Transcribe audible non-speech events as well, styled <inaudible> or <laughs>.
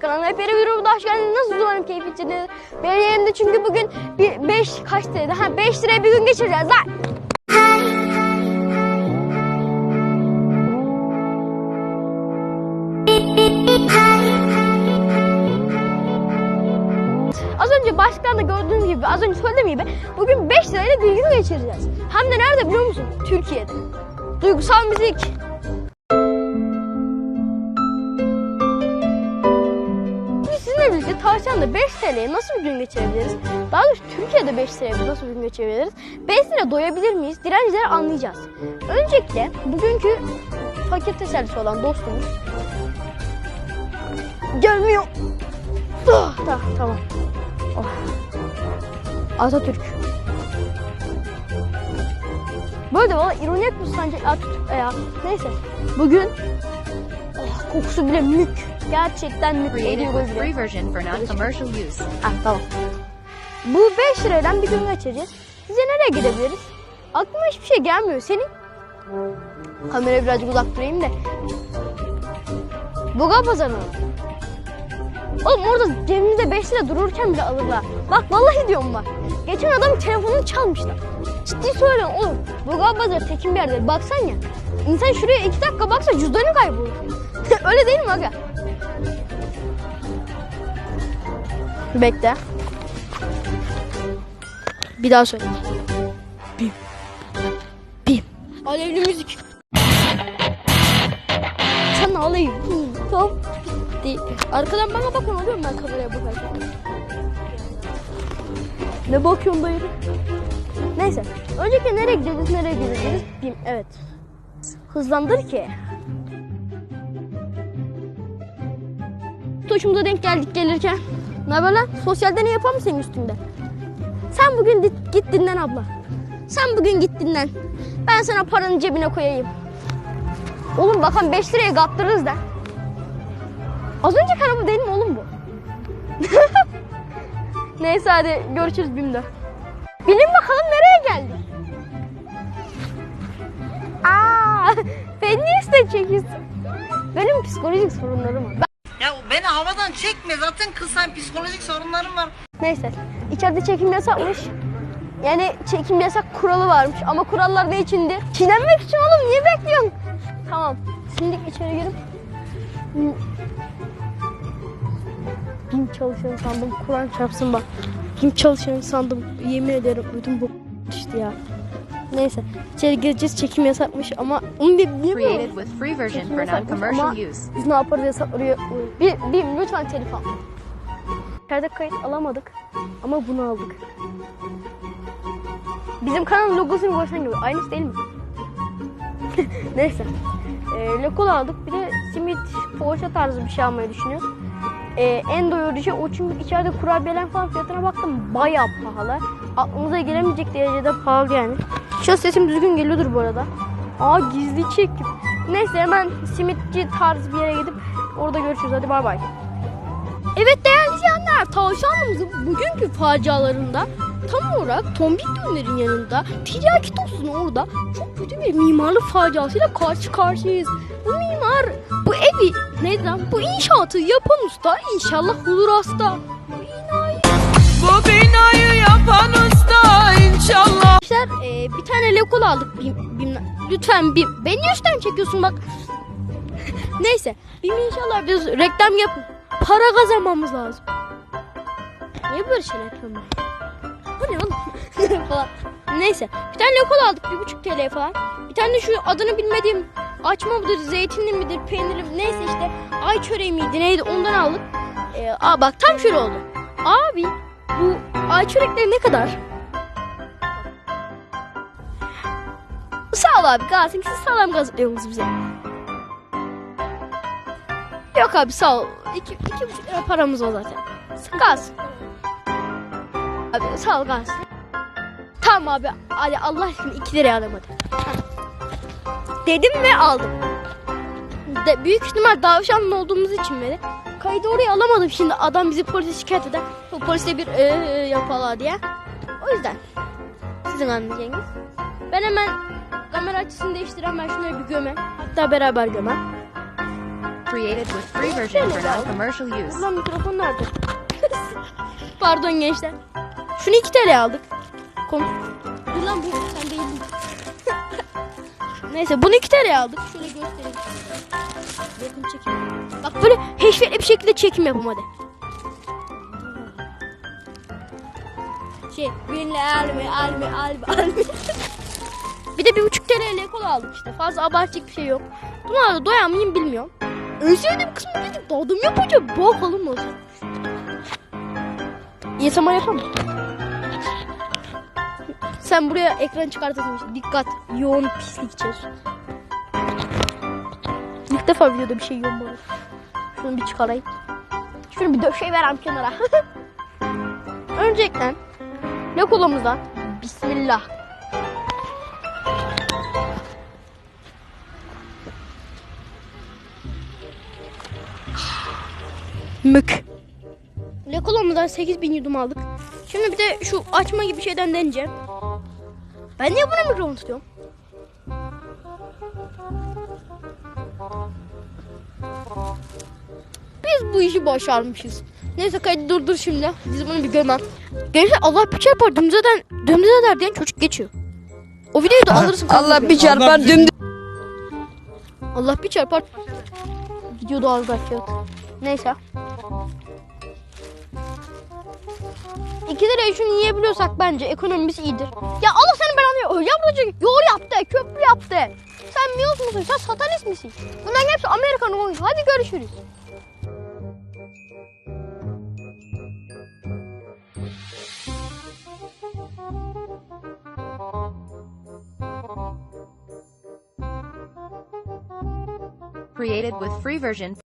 Kanalıma hep videoda hoş geldiniz. Nasıl umarım keyif içindiniz? Benim yerimde çünkü bugün bir 5 kaç liraydı? Ha 5 liraya bir gün geçireceğiz lan. Az önce başlıktan da gördüğünüz gibi, az önce söylediğim gibi bugün 5 lirayla bir gün geçireceğiz. Hem de nerede biliyor musun? Türkiye'de. Duygusal müzik. Tavşanla 5 TL'ye nasıl bir gün geçirebiliriz? Daha doğrusu Türkiye'de 5 TL'ye nasıl bir gün geçirebiliriz? 5 lira doyabilir miyiz? Direncileri anlayacağız. Öncelikle bugünkü fakir tesellisi olan dostumuz gelmiyor. Ah, tamam, tamam. Oh. Atatürk. Böyle valla ironi etmiş sence Atatürk ya. Neyse. Bugün oh, kokusu bile mük. Gerçekten. Created with free version for non-commercial use. Tamam. Bu 5 liradan bir gün geçireceğiz. Size nereye gidebiliriz? Aklıma hiçbir şey gelmiyor. Senin? Kameraya birazcık uzak durayım da. Buga pazarı. Oğlum orada cebimizde 5 lira dururken bile alırlar. Bak vallahi diyorum bak. Geçen adam telefonunu çalmışlar. Ciddi söylüyorum oğlum. Buga pazarı tekin bir yerde. Baksan ya. İnsan şuraya 2 dakika baksa cüzdanı kaybolur. <laughs> Öyle değil mi aga? Bekle. Bir daha söyle. Bim. Bim. Alevli müzik. Sen alayım. Top. Bitti. Arkadan bana bakın oluyor mu ben kameraya bakarken? Ne bakıyorsun dayı? Neyse. Önceki nereye gideceğiz, nereye gideceğiz? Bim. Evet. Hızlandır ki. Toşumuza denk geldik gelirken. Ne haber lan? Sosyal deney yapar mısın üstünde? Sen bugün git dinlen abla. Sen bugün git dinlen. Ben sana paranı cebine koyayım. Oğlum bakan 5 liraya kaptırırız da. Az önceki araba değil mi oğlum bu? <laughs> Neyse hadi görüşürüz BİM'de. Bilin bakalım nereye geldik? Aa, <laughs> beni niye üstten çekiyorsun? Benim psikolojik sorunlarım var. Beni havadan çekme zaten kız sen psikolojik sorunların var. Neyse. içeride çekim yasakmış. Yani çekim yasak kuralı varmış ama kurallar ne içindi? Çiğnenmek için oğlum niye bekliyorsun? Tamam. Şimdi içeri girip Kim çalışanı sandım. Kur'an çarpsın bak. Kim çalışanı sandım. Yemin ederim ödüm bu işte ya. Neyse. içeri gireceğiz. Çekim yasakmış ama onu bir Created bilmiyorum. with free version Çekim for yasakmış ama non-commercial use. Biz ne yaparız yasakları. Bir, bir lütfen telif. İçeride kayıt alamadık ama bunu aldık. Bizim kanalın logosunu görsen gibi. Aynısı değil mi? <laughs> Neyse. Ee, logo aldık. Bir de simit, poğaça tarzı bir şey almayı düşünüyoruz. Ee, en doyurucu o çünkü içeride kurabiyeler falan fiyatına baktım bayağı pahalı. Aklımıza gelemeyecek derecede pahalı yani. Şu an sesim düzgün geliyordur bu arada. Aa gizli çekim. Neyse hemen simitçi tarzı bir yere gidip orada görüşürüz. Hadi bay bay. Evet değerli izleyenler, tavşanımızın bugünkü facialarında tam olarak tombik dönlerin yanında tiryaki tostun orada çok kötü bir mimarlık faciasıyla karşı karşıyayız. Bu mimar, bu evi, neydi lan, bu inşaatı yapan usta inşallah olur hasta. Bu enayi. Bu binayı yapan usta inşallah. Arkadaşlar e, bir tane lokal aldık. Bim, bim, lütfen bim. Beni üstten çekiyorsun bak. Neyse. Bim inşallah biz reklam yap. Para kazanmamız lazım. Niye böyle şeyler yapıyorum? Bu ne oğlum? <laughs> Neyse. Bir tane lokal aldık. Bir buçuk TL falan. Bir tane de şu adını bilmediğim açma mıdır, zeytinli midir, peynirli neyse işte ay çöreği miydi neydi ondan aldık. E, aa bak tam şöyle oldu. Abi bu ay çörekleri ne kadar? Sağ ol abi kalsın siz sağlam gazlıyorsunuz bize. Yok abi sağ ol. İki, iki buçuk lira paramız o zaten. Kalsın. Abi sağ ol kalsın. Tamam abi. Hadi Allah aşkına iki liraya hadi. Hadi. Dedim ve aldım. De, büyük ihtimal davşanlı olduğumuz için beni. Kaydı oraya alamadım şimdi. Adam bizi polise şikayet eder. Bu polise bir ee, yapala diye. O yüzden. Sizin anlayacağınız. Ben hemen kamera açısını değiştireyim. Ben şunları bir gömem. Hatta beraber gömem. Created with free version for non-commercial use. Ulan mikrofon nerede? <laughs> Pardon gençler. Şunu 2 TL aldık. Konuş. Dur lan bu sen değildin. <laughs> Neyse bunu 2 TL aldık. Şöyle göstereyim. Yakın çekim. Bak böyle heşvetli bir şekilde çekim yapım hadi. Şey, benimle almi, almi, almi, almi. <laughs> bir de bir buçuk TL kola aldık işte. Fazla abartacak bir şey yok. Buna da doyar mıyım bilmiyorum. En sevdiğim kısmı dedik dadım yapacağım. Bakalım nasıl. ASMR yapalım mı? Sen buraya ekran çıkartasın. Dikkat. Yoğun pislik içerir. İlk defa videoda bir şey yiyorum böyle. Şunu bir çıkarayım. Şunu bir döşey verem kenara. <laughs> Öncelikle ne kolumuzdan? Bismillah. Mük. Lekolamızdan 8000 yudum aldık. Şimdi bir de şu açma gibi şeyden deneyeceğim. Ben niye buna mikrofon tutuyorum? Biz bu işi başarmışız. Neyse kaydı durdur şimdi. Biz bunu bir görmem. Gençler Allah bir çarpar dümdüz eder, dümdüz eder diyen çocuk geçiyor. O videoyu da alırsın. Allah bir çarpar dümdüz. Allah bir çarpar. Video doğal kaçıyor. Neyse. 2 liraya şunu yiyebiliyorsak bence ekonomimiz iyidir. Ya Allah senin belanı öyle yapacak. Yol yaptı, köprü yaptı. Sen Mios musun? Sen satanist misin? Bunların hepsi Amerikan oyunu. Hadi görüşürüz. Created with free version